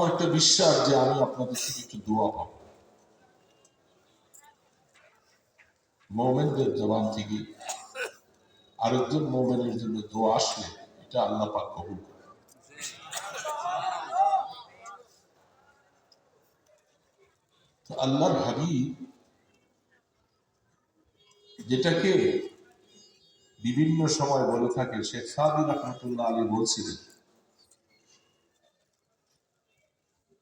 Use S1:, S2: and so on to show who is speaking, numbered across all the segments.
S1: আমার একটা বিশ্বাস যে আমি আপনাদের থেকে একটু দোয়া পাবো। মোমেনদের জবান থেকে আরেকজন মোমেনের জন্য দোয়া আসলে এটা আল্লাহ পাক কবুল আল্লাহর হাবিব যেটাকে বিভিন্ন সময় বলে থাকে, শেখ সাদি রহমতুল্লাহ আলী বলছিলেন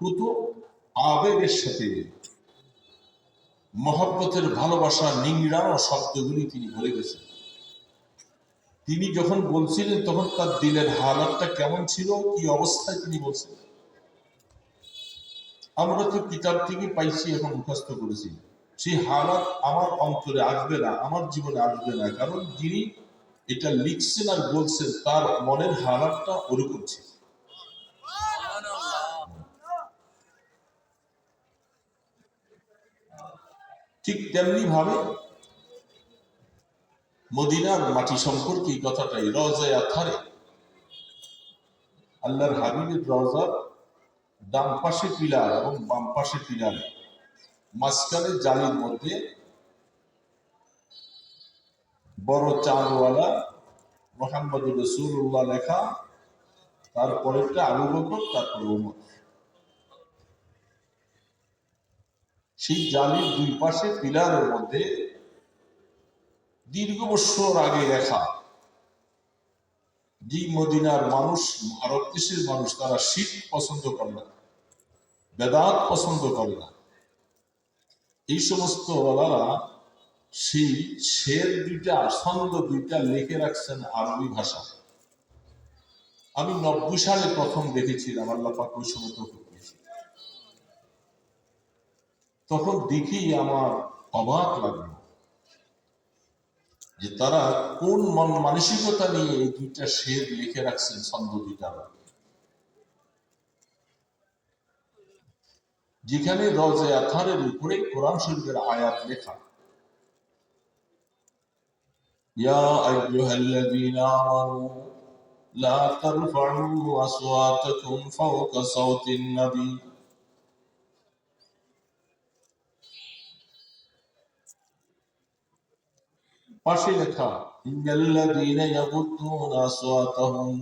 S1: কত আবেগের সাথে মহব্বতের ভালোবাসা নিংড়ানো শব্দগুলি তিনি বলে গেছেন। তিনি যখন বলছিলেন, তখন তার দিলের হালাতটা কেমন ছিল, কি অবস্থায় তিনি বলছেন? আমরা তো কিতাব থেকে পাইছি এবং মুখস্থ করেছি। সেই হালাত আমার অন্তরে আসবে না, আমার জীবনে আসবে না, কারণ যিনি এটা লিখছেন আর বলছেন, তার মনের হালাতটা ওরকম ছিল। ঠিক তেমনি ভাবে মদিনার মাটি সম্পর্কে কথাটাই রজায় আথারে আল্লাহর হাবিবের রজার ডান পাশে পিলার এবং বাম পাশে পিলার। মাঝখানে জালির মধ্যে বড় চাঁদওয়ালা মোহাম্মদ রসুল্লাহ লেখা তারপরেরটা আবু বকর, তারপর ওমর সেই জালির দুই পাশে পিলারের মধ্যে দীর্ঘ বছর আগে লেখা যে মদিনার মানুষ আরব দেশের মানুষ, তারা শীত পছন্দ করে না, বেদাত পছন্দ করে না। এই সমস্ত ওলারা সেই শের দুইটা ছন্দ দুইটা লিখে রাখছেন আরবি ভাষা। আমি নব্বই সালে প্রথম দেখেছিলাম, আল্লাহ পাক ওই সময় তখন দেখি আমার অবাক লাগল যে তারা কোন মন মানসিকতা নিয়ে এই দুইটা শের লিখে রাখছেন, ছন্দ দুইটা যেখানে রজে আথারের উপরে কোরআন শরীফের আয়াত লেখা। يا أيها الذين آمنوا لا ترفعوا أصواتكم فوق صوت النبي পাশে লেখা ইন্নাল্লাযীনা ইয়াগুদ্দুনা আসওয়াতাহুম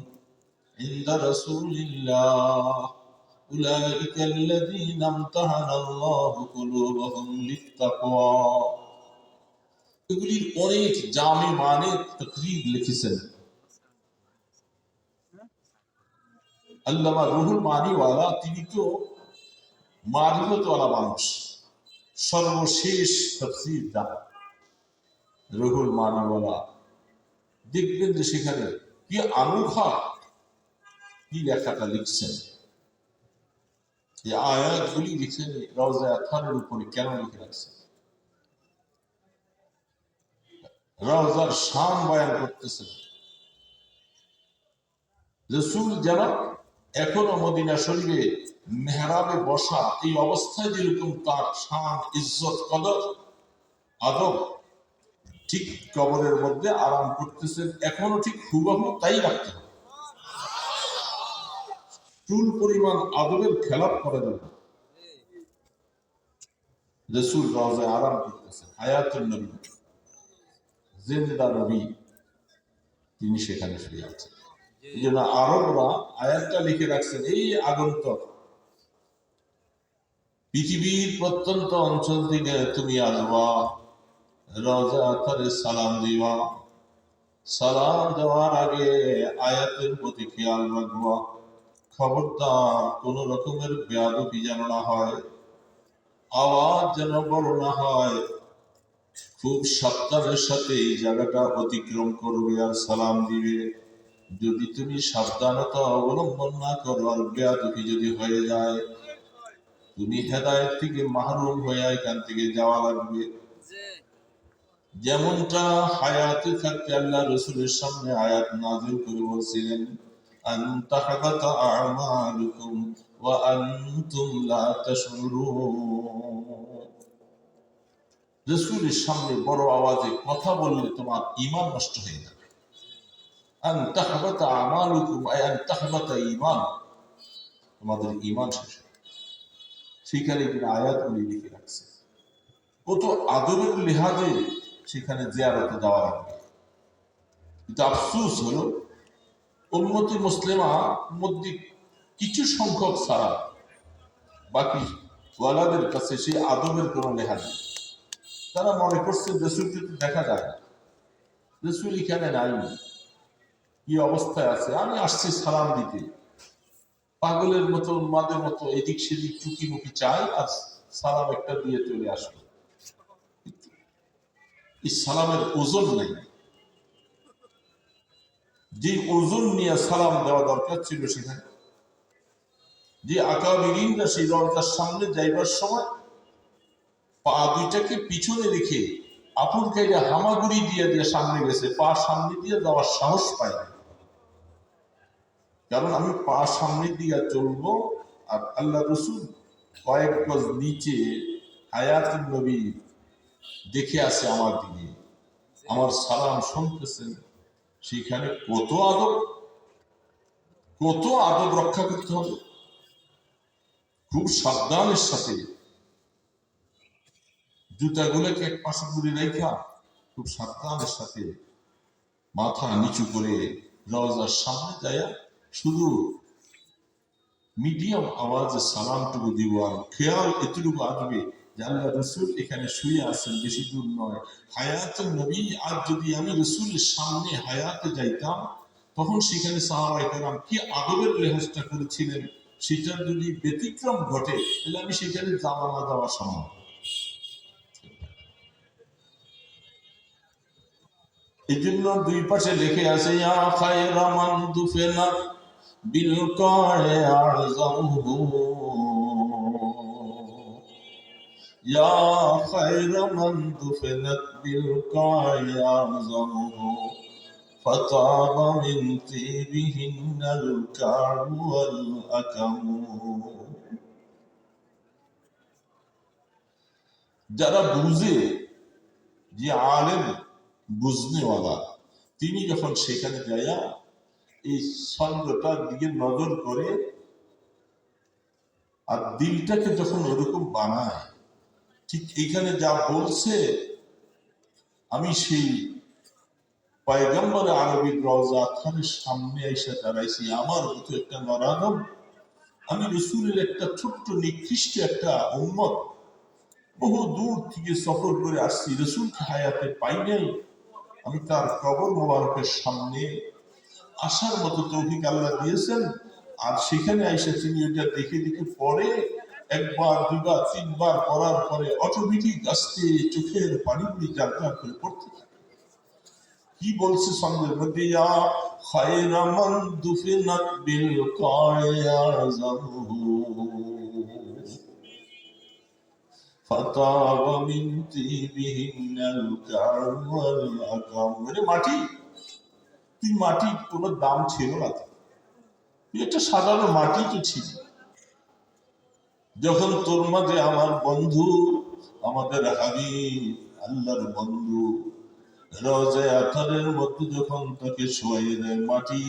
S1: ইনদা রাসূলিল্লাহ উলাইকা আল্লাযীনা ইমতাহানা আল্লাহু কুলুবাহুম লিত্তাকওয়া এগুলির জামে মানে তকরির লিখেছেন। আল্লামা রুহুল মানিওয়ালা, তিনি তো মারিফতওয়ালা মানুষ। সর্বশেষ তফসির রুহুল মানিওয়ালা, দেখবেন যে সেখানে কি আনুভা কি লেখাটা লিখছেন। এই আয়াতগুলি লিখছেন রওজা আথারের উপরে কেন লিখে রাখছেন? রওজার শান বয়ান করতেছেন রসুল যেন এখনও মদিনা শরীরে মেহরাবে বসা এই অবস্থায় যেরকম তার শান, ইজ্জত, কদর, আদব ঠিক কবরের মধ্যে আরাম করতেছেন, এখনও ঠিক হুবাহু তাই রাখতে হবে। চুল পরিমাণ আদবের খেলাপ করে দেবে। রসুল রওজায় আরাম করতেছেন হায়াতুল নবী। জেন্দা নবী, তিনি সেখানে শুয়ে আছেন এই জন্য আরবরা আয়াতটা লিখে রাখছেন, এই আগন্তক। পৃথিবীর প্রত্যন্ত অঞ্চল থেকে তুমি আসবা, রজা সালাম দিবা। সালাম দেওয়ার আগে আয়াতের প্রতি খেয়াল রাখবা। খবরদার, কোন রকমের বেয়াদবি যেন না হয়, আওয়াজ যেন বড় না হয় খুব সাবধানের সাথে এই জায়গাটা অতিক্রম করবে আর সালাম দিবে। যদি তুমি সাবধানতা অবলম্বন না করো আর বেয়াদবি যদি হয়ে যায়, তুমি হেদায়েত থেকে মাহরুম হয়ে এখান থেকে যাওয়া লাগবে। যেমনটা হায়াতে থাকতে আল্লাহ রসুলের সামনে আয়াত নাজিল করে বলছিলেন আমালুকুম ওয়া আনতুম লা তাশউরুন। রসুলের সামনে বড় আওয়াজে কথা বললে তোমার ইমান নষ্ট হয়ে যাবে। তোমাদের ঈমান শেষ। সেখানে লিখে রাখছে। কত আদরের লিহাজে সেখানে জিয়ারতে যাওয়া লাগবে। কিন্তু আফসুস হলো উন্মতি মুসলিমা মধ্যে কিছু সংখ্যক ছাড়া বাকি ওয়ালাদের কাছে সেই আদবের কোনো লেখা নেই। তারা মনে করছে রসুলকে তো দেখা যায় না। রসুল এখানে নাই। কি অবস্থায় আছে? আমি আসছি সালাম দিতে। পাগলের মতো উন্মাদের মতো এদিক সেদিক চুকি মুখি চাই আর সালাম একটা দিয়ে চলে আসলো এই সালামের ওজন নেই। যে ওজন নিয়ে সালাম দেওয়া দরকার ছিল সেখানে। যে আকাবিরিনরা সেই দরজার সামনে যাইবার সময় পা দুইটাকে পিছনে রেখে আপুর কাইটা হামাগুড়ি দিয়ে দিয়ে সামনে গেছে, পা সামনে দিয়ে যাওয়ার সাহস না কারণ আমি পা সামনে দিয়ে চলবো আর আল্লাহ রসুল কয়েক গজ নিচে হায়াত নবী দেখে আছে আমার দিকে। আমার সালাম শুনতেছেন, সেখানে কত আদব কত আদব রক্ষা করতে হবে। খুব সাবধানের সাথে জুতাগুলোকে এক পাশে ঘুরে রেখা খুব সাবধানের সাথে মাথা নিচু করে রওজার সামনে যায় শুধু মিডিয়াম আওয়াজে সালামটুকু দিব খেয়াল এতটুকু আসবে আল্লাহ রসুল এখানে শুয়ে আছেন, বেশি দূর নয়। হায়াতে নবী, আর যদি আমি রসুলের সামনে হায়াতে যাইতাম, তখন সেখানে সাহাবাই কালাম কি আদবের লেহাজটা করেছিলেন? সেটার যদি ব্যতিক্রম ঘটে, তাহলে আমি সেখানে যাওয়া না যাওয়া সম্ভব। এই জন্য দুই পাশে লিখে আছে ইয়া খায়রা মান দুফিনাত বিল কায়ে আযমহু ইয়া খায়রা মান দুফিনাত বিল কায়ে আযমহু فطاب من طيبهن الكعب والأكم যারা বুঝে যে আলেম বুঝনেওয়ালা তিনি যখন সেখানে যাইয়া এই ছন্দটার দিকে নজর করে আর দিলটাকে যখন ওরকম বানায়, ঠিক এখানে যা বলছে, আমি সেই পয়গম্বর আরবি রওজা খানের সামনে এসে দাঁড়াইছি। আমার মতো একটা নরাদম আমি রসুলের একটা ছোট্ট নিকৃষ্ট একটা উন্মত বহু দূর থেকে সফর করে আসছি। রসুলকে হায়াতে পাই নাই। আমি তার কবর মোবারকের সামনে আসার মতো তৌফিক আল্লাহ দিয়েছেন। আর সেখানে এসে তিনি ওইটা দেখে দেখে পরে একবার, দুবার, তিনবার পড়ার পরে অটোমেটিক আস্তে চোখের পানিগুলি জাগা করে পড়তে কি বলছে সঙ্গের মধ্যে ইয়া খায়রা মান দুফিনাত বিল কায়াযামহু তিবিহিন্নাল কার ওয়াল মানে মাটি? তুই মাটি কোনো দাম ছিল না তুই একটা সাধারণ মাটি তো ছিল যখন তোর মাঝে আমার বন্ধু, আমাদের হাবিব, আল্লাহর বন্ধু, রোজে আথারের মধ্যে যখন তাকে শোয়াই দেয় মাটি,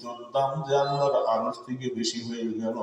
S1: তোর দাম যে আল্লাহর আরশ থেকে বেশি হয়ে গেল